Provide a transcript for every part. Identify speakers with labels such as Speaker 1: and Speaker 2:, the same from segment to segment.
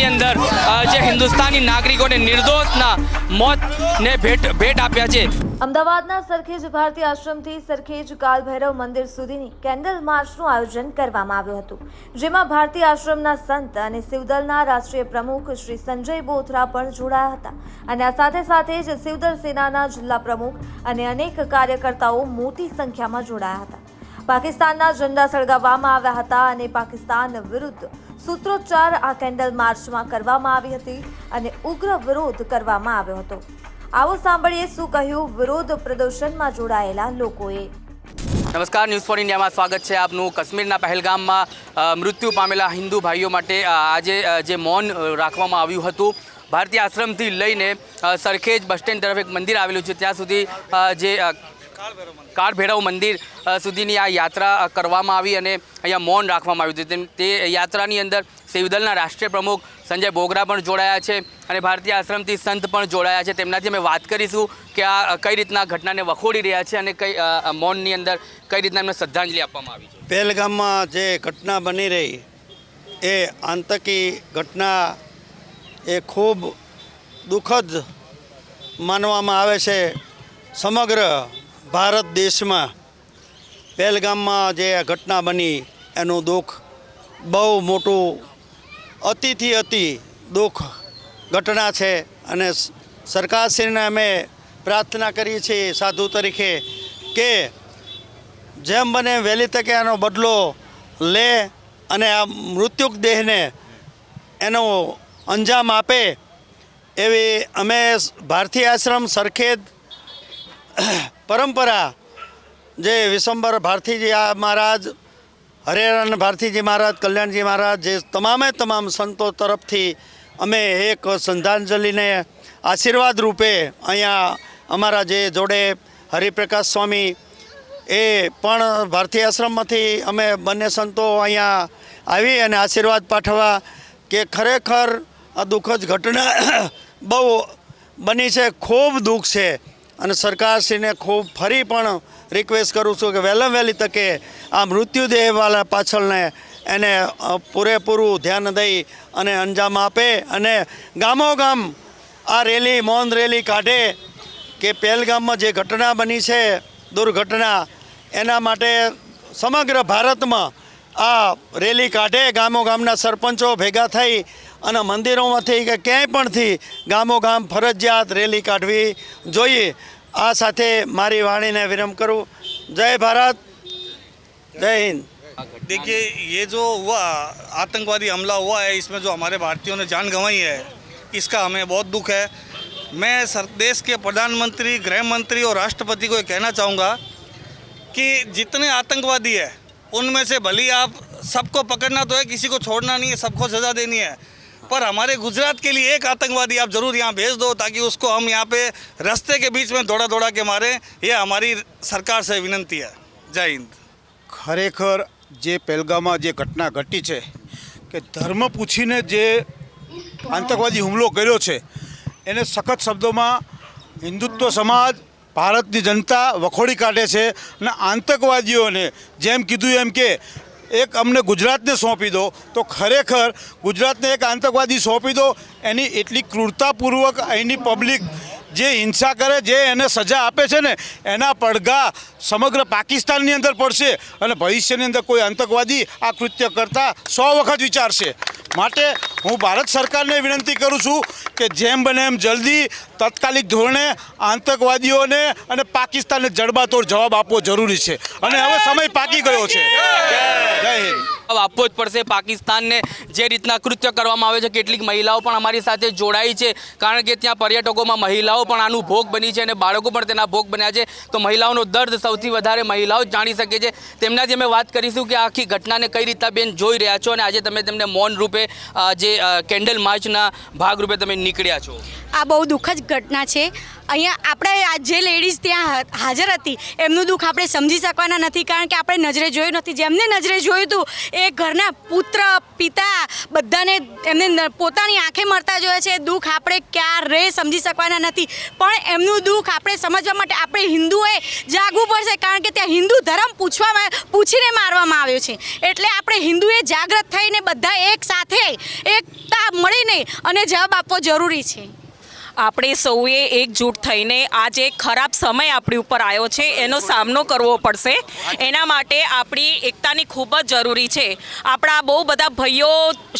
Speaker 1: કાશ્મીરની અંદર જે હિન્દુસ્તાની નાગરિકોને નિર્દોષના મોતને ભેટ ભેટ આપ્યા છે.
Speaker 2: અમદાવાદના સરખેજ ભારતી આશ્રમથી સરખેજ કાલ ભૈરવ મંદિર સુધીની કેન્ડલ માર્ચનું આયોજન કરવામાં આવ્યું હતું. જેમાં ભારતી આશ્રમના સંત અને શિવદળના રાષ્ટ્રીય પ્રમુખ શ્રી સંજય બોથરા પણ જોડાયા હતા. અને આ સાથે સાથે જ શિવદળ સેનાના જિલ્લા પ્રમુખ અને અનેક કાર્યકર્તાઓ મોટી સંખ્યામાં જોડાયા હતા. પાકિસ્તાનના ઝંડા સળગાવવામાં આવ્યા હતા અને પાકિસ્તાન વિરુદ્ધ સૂત્રોચ્ચાર આ કેન્ડલ માર્ચમાં કરવામાં આવી હતી અને ઉગ્ર વિરોધ કરવામાં આવ્યો હતો. આવો સાંભળીએ શું કહ્યું વિરોધ પ્રદર્શનમાં જોડાયેલા લોકોએ.
Speaker 1: નમસ્કાર ન્યૂઝ ફોર ઇન્ડિયામાં સ્વાગત છે આપનું. કાશ્મીરના પહેલગામમાં મૃત્યુ પામેલા હિન્દુ ભાઈઓ માટે આજે જે મૌન રાખવામાં આવ્યું હતું. ભારતીય આશ્રમથી લઈને સરખેજ બસ સ્ટેન્ડ તરફ એક મંદિર આવેલું છે. ત્યાં સુધી જે અ, કાળ ભૈરવ મંદિર સુધીની આ યાત્રા કરવામાં આવી અને અહીંયા મૌન રાખવામાં આવ્યું હતું. તે યાત્રાની અંદર સેવદલના રાષ્ટ્રીય પ્રમુખ સંજય બોગરા પણ જોડાયા છે અને ભારતીય આશ્રમથી સંત પણ જોડાયા છે. તેમનાથી અમે વાત કરીશું કે આ કઈ રીતના ઘટનાને વખોડી રહ્યા છે અને કઈ મૌનની અંદર કઈ રીતના એમને શ્રદ્ધાંજલિ આપવામાં આવી છે.
Speaker 3: પહેલગામમાં જે ઘટના બની રહી એ આતંકી ઘટના એ ખૂબ દુઃખદ માનવામાં આવે છે. સમગ્ર ભારત દેશમાં પહેલગામમાં જે આ ઘટના બની, એનું દુઃખ બહુ મોટું, અતિથી અતિ દુઃખ ઘટના છે અને સરકારશ્રીને અમે પ્રાર્થના કરીએ છીએ સાધુ તરીકે કે જેમ બને વહેલી તકે આનો બદલો લે અને આ મૃત્યુક દેહને એનો અંજામ આપે એવી અમે ભારતીય આશ્રમ સરખેદ પરંપરા જે વિશ્વંબર ભારતીજી આ મહારાજ, હરેરાન ભારતીજી મહારાજ, કલ્યાણજી મહારાજ, જે તમામે તમામ સંતો તરફથી અમે એક શ્રદ્ધાંજલિને આશીર્વાદ રૂપે અહીંયા અમારા જે જોડે હરિપ્રકાશ સ્વામી એ પણ ભારતીય આશ્રમમાંથી અમે બંને સંતો અહીંયા આવી અને આશીર્વાદ પાઠવવા કે ખરેખર આ દુઃખદ ઘટના બહુ બની છે, ખૂબ દુઃખ છે. અને સરકારશ્રીને ખૂબ ફરી પણ રિક્વેસ્ટ કરું છું કે વહેલામાં વહેલી તકે આ મૃત્યુદેહવાળા પાછળને એને પૂરેપૂરું ધ્યાન દઈ અને અંજામ આપે અને ગામો ગામ આ રેલી મૌન રેલી કાઢે કે પહેલગામમાં જે ઘટના બની છે, દુર્ઘટના, એના માટે સમગ્ર ભારતમાં આ રેલી કાઢે, ગામો ગામના સરપંચો ભેગા થઈ અને મંદિરોમાંથી કે ક્યાંય પણથી ગામો ગામ ફરજિયાત રેલી કાઢવી જોઈએ આ સાથે મારી વાણીને વિરમ કરું જય ભારત જય હિન્દ
Speaker 4: देखिए ये जो हुआ आतंकवादी हमला हुआ है इसमें जो हमारे भारतीयों ने जान गंवाई है इसका हमें बहुत दुख है मैं सर देश के प्रधानमंत्री गृह मंत्री और राष्ट्रपति को ये कहना चाहूँगा कि जितने आतंकवादी है उनमें से भली आप सबको पकड़ना तो है किसी को छोड़ना नहीं है सबको सज़ा देनी है पर हमारे गुजरात के लिए एक आतंकवादी आप ज़रूर यहाँ भेज दो ताकि उसको हम यहाँ पे रास्ते के बीच में दौड़ा दौड़ा के मारें ये हमारी सरकार से विनंती है जय हिंद
Speaker 5: ખરેખર જે પહેલગામમાં જે ઘટના ઘટી છે કે ધર્મ પૂછીને જે આતંકવાદી હુમલો કર્યો છે એને સખત શબ્દોમાં હિન્દુત્વ સમાજ ભારતની જનતા વખોડી કાઢે છે અને આતંકવાદીઓને જેમ કીધું એમ કે એક અમને ગુજરાતને સોંપી દો, તો ખરેખર ગુજરાતને એક આતંકવાદી સોંપી દો, એની એટલી ક્રૂરતાપૂર્વક અહીંની પબ્લિક જે હિંસા કરે, જે એને સજા આપે છે ને, એના પડઘા સમગ્ર પાકિસ્તાનની અંદર પડશે અને ભવિષ્યની અંદર કોઈ આતંકવાદી આ કૃત્ય કરતા સો વખત વિચારશે. માટે હું ભારત સરકારને વિનંતી કરું છું કે જેમ બને એમ જલ્દી તાત્કાલિક ધોરણે આતંકવાદીઓને અને પાકિસ્તાનને જડબાતોડ જવાબ આપવો જરૂરી છે. અને હવે સમય પાકી ગયો છે. જય હિન્દ.
Speaker 1: આપવો જ પડશે. પાકિસ્તાનને જે રીતના કૃત્ય કરવામાં આવે છે, કેટલીક મહિલાઓ પણ અમારી સાથે જોડાઈ છે. કારણ કે ત્યાં પર્યટકોમાં મહિલાઓ પણ આનું ભોગ બની છે અને બાળકો પણ તેના ભોગ બન્યા છે. તો મહિલાઓનો દર્દ સૌથી વધારે મહિલાઓ જાણી શકે છે. તેમનાથી અમે વાત કરીશું કે આખી ઘટનાને કઈ રીતના બેન જોઈ રહ્યા છો અને આજે તમે તેમને મૌન રૂપે જે કેન્ડલ માર્ચના ભાગરૂપે તમે નીકળ્યા છો.
Speaker 6: આ બહુ દુઃખદ ઘટના છે. અહીંયા આપણે આ જે લેડીઝ ત્યાં હાજર હતી, એમનું દુઃખ આપણે સમજી શકવાના નથી. કારણ કે આપણે નજરે જોયું નથી. જેમને નજરે જોયું હતું એ ઘરના પુત્ર, પિતા બધાને એમને પોતાની આંખે મરતા જોયા છે. દુઃખ આપણે ક્યારે સમજી શકવાના નથી. પણ એમનું દુઃખ આપણે સમજવા માટે આપણે હિન્દુએ જાગવું પડશે, કારણ કે ત્યાં હિન્દુ ધર્મ પૂછવામાં, પૂછીને મારવામાં આવ્યો છે. એટલે આપણે હિન્દુએ જાગૃત થઈને બધા એક સાથે, એકતા મળીને અને જવાબ આપવો જરૂરી છે.
Speaker 7: આપણે સૌએ એકજૂટ થઈને આ જે ખરાબ સમય આપણી ઉપર આવ્યો છે, એનો સામનો કરવો પડશે. એના માટે આપણી એકતાની ખૂબ જ જરૂરી છે. આપણા બહુ બધા ભાઈઓ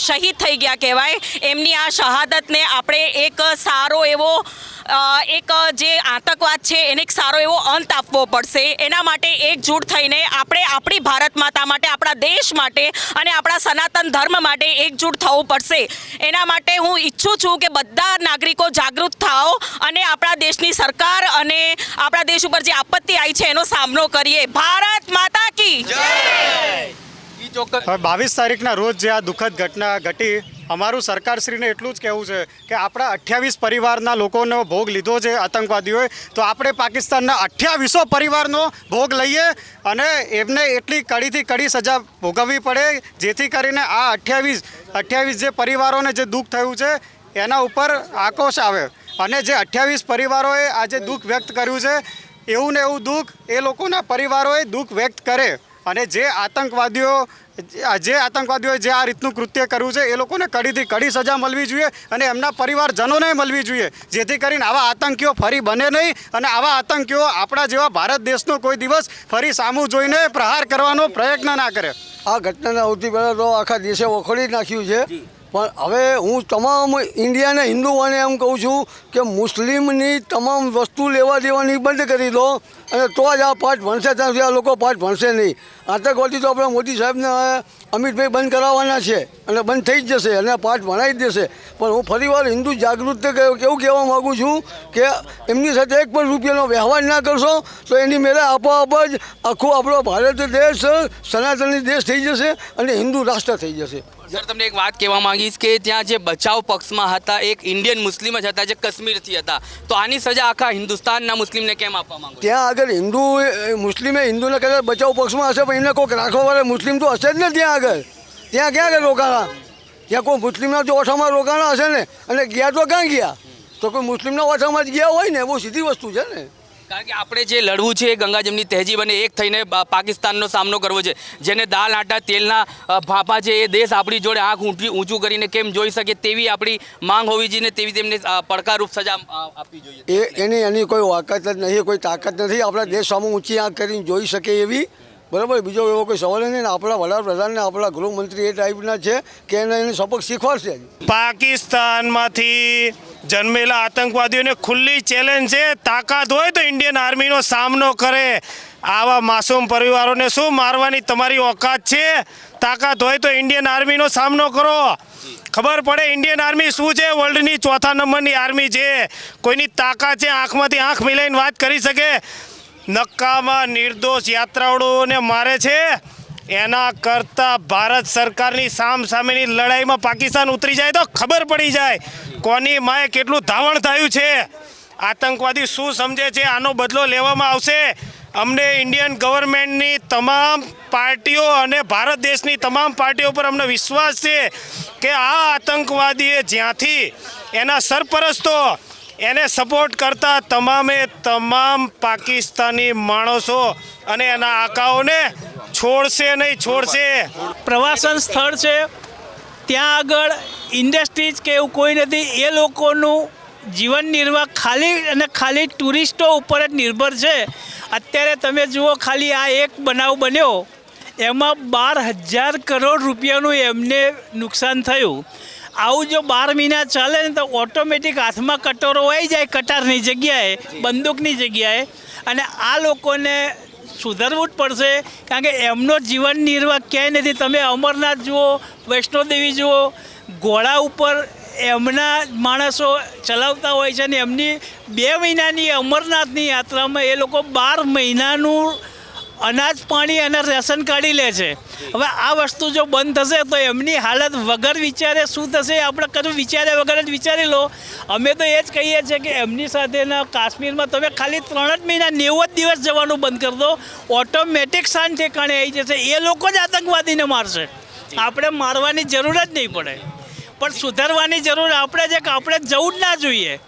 Speaker 7: શહીદ થઈ ગયા કહેવાય. એમની આ શહાદતને આપણે એક સારો એવો એક જે આતંકવાદ છે, એને એક સારો એવો અંત આપવો પડશે. એના માટે એકજૂટ થઈને આપણે આપણી ભારત માતા માટે, આપણા દેશ માટે અને આપણા સનાતન ધર્મ માટે એકજૂટ થવું પડશે. એના માટે હું ઈચ્છું છું કે બધા નાગરિકો જાગૃત થાઓ અને આપણા દેશની સરકાર અને આપણા દેશ ઉપર જે આપત્તિ આવી છે એનો સામનો કરીએ. ભારત માતા કી
Speaker 8: હવે બાવીસ તારીખના રોજ જે આ દુઃખદ ઘટના ઘટી અમારું સરકારશ્રીને એટલું જ કહેવું છે કે આપણા અઠ્યાવીસ પરિવારના લોકોનો ભોગ લીધો છે આતંકવાદીઓએ તો આપણે પાકિસ્તાનના અઠ્યાવીસો પરિવારનો ભોગ લઈએ અને એમને એટલી કડીથી કડી સજા ભોગવવી પડે જેથી કરીને આ અઠ્યાવીસ અઠ્યાવીસ જે પરિવારોને જે દુઃખ થયું છે એના ઉપર આક્રોશ આવે. અને જે અઠ્યાવીસ પરિવારોએ આજે દુઃખ વ્યક્ત કર્યું છે એવું ને એવું દુઃખ એ લોકોના પરિવારોએ દુઃખ વ્યક્ત કરે. અને જે આતંકવાદીઓ જે આતંકવાદીઓએ જે આ રીતનું કૃત્ય કર્યું છે એ લોકોને કડીથી કડી સજા મળવી જોઈએ અને એમના પરિવારજનોને મળવી જોઈએ. જેથી કરીને આવા આતંકીઓ ફરી બને નહીં અને આવા આતંકીઓ આપણા જેવા ભારત દેશનો કોઈ દિવસ ફરી સામું જોઈને પ્રહાર કરવાનો પ્રયત્ન ના કરે.
Speaker 9: આ ઘટનાને સૌથી પહેલાં તો આખા દેશે વખોડી નાખ્યું છે. પણ હવે હું તમામ ઇન્ડિયાના હિન્દુઓને એમ કહું છું કે મુસ્લિમની તમામ વસ્તુ લેવા દેવાની બંધ કરી દો અને તો જ આ પાઠ ભણશે, ત્યાં સુધી આ લોકો પાઠ ભણશે નહીં. આતંકવાદી તો આપણે મોદી સાહેબને અમિતભાઈ બંધ કરાવવાના છે અને બંધ થઈ જ જશે અને પાઠ ભણાવી જ દેશે. પણ હું ફરીવાર હિન્દુ જાગૃત કેવું કહેવા માગું છું કે એમની સાથે એક પણ રૂપિયાનો વ્યવહાર ના કરશો, તો એની મેળે આપોઆપ જ આખો આપણો ભારત દેશ સનાતની દેશ થઈ જશે અને હિન્દુ રાષ્ટ્ર થઈ જશે.
Speaker 1: સર, તમને એક વાત કહેવા માંગીશ કે ત્યાં જે બચાવ પક્ષમાં હતા, એક ઇન્ડિયન મુસ્લિમ જ હતા જે કાશ્મીરથી હતા, તો આની સજા આખા હિન્દુસ્તાનના મુસ્લિમને કેમ આપવા માંગો
Speaker 9: ત્યાં આગળ હિન્દુ મુસ્લિમે હિન્દુને કદાચ બચાવ પક્ષમાં હશે, પણ એમને કોઈક રાખવાવાળા મુસ્લિમ તો હશે જ ને ત્યાં આગળ. ત્યાં ક્યાં આગળ રોકાણા? ત્યાં કોઈ મુસ્લિમના જો ઓછામાં રોકાણા હશે ને? અને ગયા તો ક્યાં ગયા? તો કોઈ મુસ્લિમના ઓછામાં જ ગયા હોય ને બહુ સીધી વસ્તુ છે ને.
Speaker 1: કારણ કે આપણે જે લડવું છે એ ગંગાજમની તહેજીબ અને એક થઈને પાકિસ્તાનનો સામનો કરવો છે. જેને દાલ આટા તેલના ભાપા છે એ દેશ આપણી જોડે આંખ ઊંચી ઊંચું કરીને કેમ જોઈ શકે તેવી આપણી માંગ હોવી જોઈએ ને તેવી તેમને પડકારરૂપ સજા આપવી જોઈએ.
Speaker 9: એ એની એની કોઈ વાકત જ નહીં કોઈ તાકાત નથી. આપણા દેશ સામે ઊંચી આંખ કરીને જોઈ શકે એવી. બરાબર? બીજો એવો કોઈ સવાલ નહીં આપણા વડાપ્રધાનને આપણા ગૃહમંત્રી એ ટાઈપના છે કે એને એને સબક શીખવાડશે
Speaker 10: પાકિસ્તાનમાંથી જન્મેલા આતંકવાદીઓને ખુલ્લી ચેલેન્જ છે. તાકાત હોય તો ઇન્ડિયન આર્મીનો સામનો કરે. આવા માસૂમ પરિવારોને શું મારવાની તમારી ઓકાત છે? તાકાત હોય તો ઇન્ડિયન આર્મીનો સામનો કરો. ખબર પડે ઇન્ડિયન આર્મી શું છે? વર્લ્ડની ચોથા નંબરની આર્મી છે. કોઈની તાકાત છે? આંખમાંથી આંખ મિલાઈને વાત કરી શકે. નક્કામાં નિર્દોષ યાત્રાળુઓને મારે છે. એના કરતા ભારત સરકારની સામ સામેની લડાઈમાં પાકિસ્તાન ઉતરી જાય તો ખબર પડી જાય કોની માએ કેટલું ધાવણ થયું છે. આતંકવાદી શું સમજે છે, આનો બદલો લેવામાં આવશે. અમને ઇન્ડિયન ગવર્મેન્ટની તમામ પાર્ટીઓ અને ભારત દેશની તમામ પાર્ટીઓ પર અમને વિશ્વાસ છે કે આ આતંકવાદીએ જ્યાંથી એના સરપરસ્તો એને સપોર્ટ કરતા તમામે તમામ પાકિસ્તાની માણસો અને એના આકાઓને છોડશે નહીં, છોડશે.
Speaker 11: પ્રવાસન સ્થળ છે. ત્યાં આગળ ઇન્ડસ્ટ્રીઝ કે એવું કોઈ નથી, એ લોકોનું જીવન નિર્વાહ ખાલી અને ખાલી ટુરિસ્ટો ઉપર જ નિર્ભર છે. અત્યારે તમે જુઓ, ખાલી આ એક બનાવ બન્યો. એમાં બાર હજાર કરોડ રૂપિયાનું એમને નુકસાન થયું. આવું જો બાર મહિના ચાલે ને તો ઓટોમેટિક હાથમાં કટોરો આવી જાય કટારની જગ્યાએ, બંદૂકની જગ્યાએ. અને આ લોકોને સુધરવું જ પડશે. કારણ કે એમનો જીવન નિર્વાહ ક્યાંય નથી. તમે અમરનાથ જુઓ વૈષ્ણોદેવી જુઓ, ઘોડા ઉપર એમના માણસો ચલાવતા હોય છે અને એમની બે મહિનાની અમરનાથની યાત્રામાં એ લોકો બાર મહિનાનું અનાજ પાણી અને રેશન કાઢી લે છે. હવે આ વસ્તુ જો બંધ થશે તો એમની હાલત વગર વિચારે શું થશે આપણે કશું વિચારે વગર જ વિચારી લો. અમે તો એ જ કહીએ છીએ કે એમની સાથેના કાશ્મીરમાં તમે ખાલી ત્રણ જ મહિના નેવું જ દિવસ જવાનું બંધ કરી દો. ઓટોમેટિક શાંત ઠેકાણે આવી જશે. એ લોકો જ આતંકવાદીને મારશે. આપણે મારવાની જરૂર જ નહીં પડે. પણ સુધારવાની જરૂર આપણે છે કે આપણે જવું જ ના જોઈએ.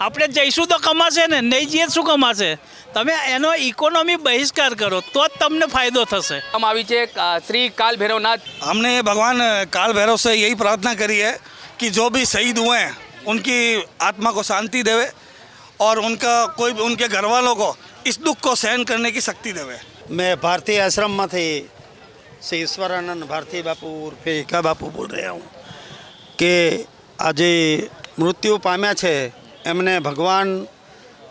Speaker 11: આપણે જઈશું તો કમાશે ને નહીં જઈએ શું કમાશે? તમે એનો ઇકોનોમી બહિષ્કાર કરો તો જ તમને ફાયદો થશે.
Speaker 1: આમ આવી છે શ્રી કાલ ભैरवनाथ
Speaker 4: हमने भगवान काल भैरव से यही प्रार्थना करी है कि जो भी शहीद हुए हैं उनकी आत्मा को शांति देवे और उनका कोई उनके घर वालों को इस दुख को सहन करने की शक्ति देवे
Speaker 3: मैं भारतीय શ્રી ઈશ્વરાનંદ ભારતી બાપુ ઉર્ફે એકા બાપુ બોલ રહ્યા હું કે આજે મૃત્યુ પામ્યા છે એમને ભગવાન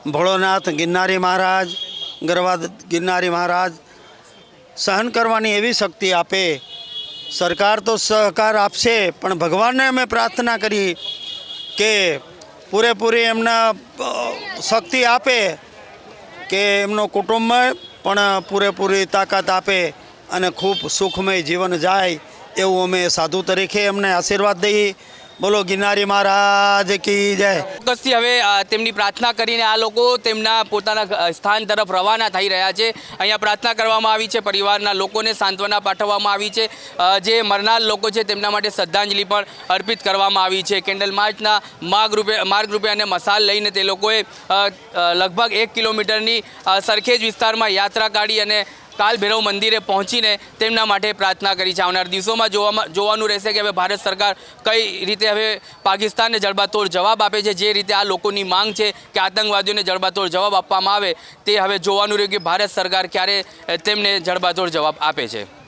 Speaker 3: ભોળોનાથ ગિરનારી મહારાજ, ગરવાદ ગિરનારી મહારાજ સહન કરવાની એવી શક્તિ આપે. સરકાર તો સહકાર આપશે, પણ ભગવાનને અમે પ્રાર્થના કરી કે પૂરેપૂરી એમના શક્તિ આપે, કે એમનો કુટુંબ પણ પૂરેપૂરી તાકાત આપે અને ખૂબ સુખમય જીવન જાય એવું અમે સાધુ તરીકે એમને આશીર્વાદ દઈએ. બોલો, ગિરનારી મહારાજ કી જય.
Speaker 1: ચોક્કસથી હવે તેમની પ્રાર્થના કરીને આ લોકો તેમના પોતાના સ્થાન તરફ રવાના થઈ રહ્યા છે. અહીંયા પ્રાર્થના કરવામાં આવી છે, પરિવારના લોકોને સાંત્વના પાઠવવામાં આવી છે. જે મરનાર લોકો છે, તેમના માટે શ્રદ્ધાંજલિ પણ અર્પિત કરવામાં આવી છે. કેન્ડલ માર્ચના માર્ગ રૂપે માર્ગ રૂપે અને મસાલ લઈને તે લોકોએ લગભગ એક કિલોમીટરની સરખેજ વિસ્તારમાં યાત્રા કાઢી અને કાલ ભૈરવ મંદિરે પહોંચીને તેમના માટે પ્રાર્થના કરી છે. આવનાર દિવસોમાં જોવામાં જોવાનું રહેશે કે હવે ભારત સરકાર કઈ રીતે હવે પાકિસ્તાનને જડબાતોડ જવાબ આપે છે, જે રીતે આ લોકોની માંગ છે કે આતંકવાદીઓને જડબાતોડ જવાબ આપવામાં આવે તે હવે જોવાનું રહ્યું કે ભારત સરકાર ક્યારે તેમને જડબાતોડ જવાબ આપે છે.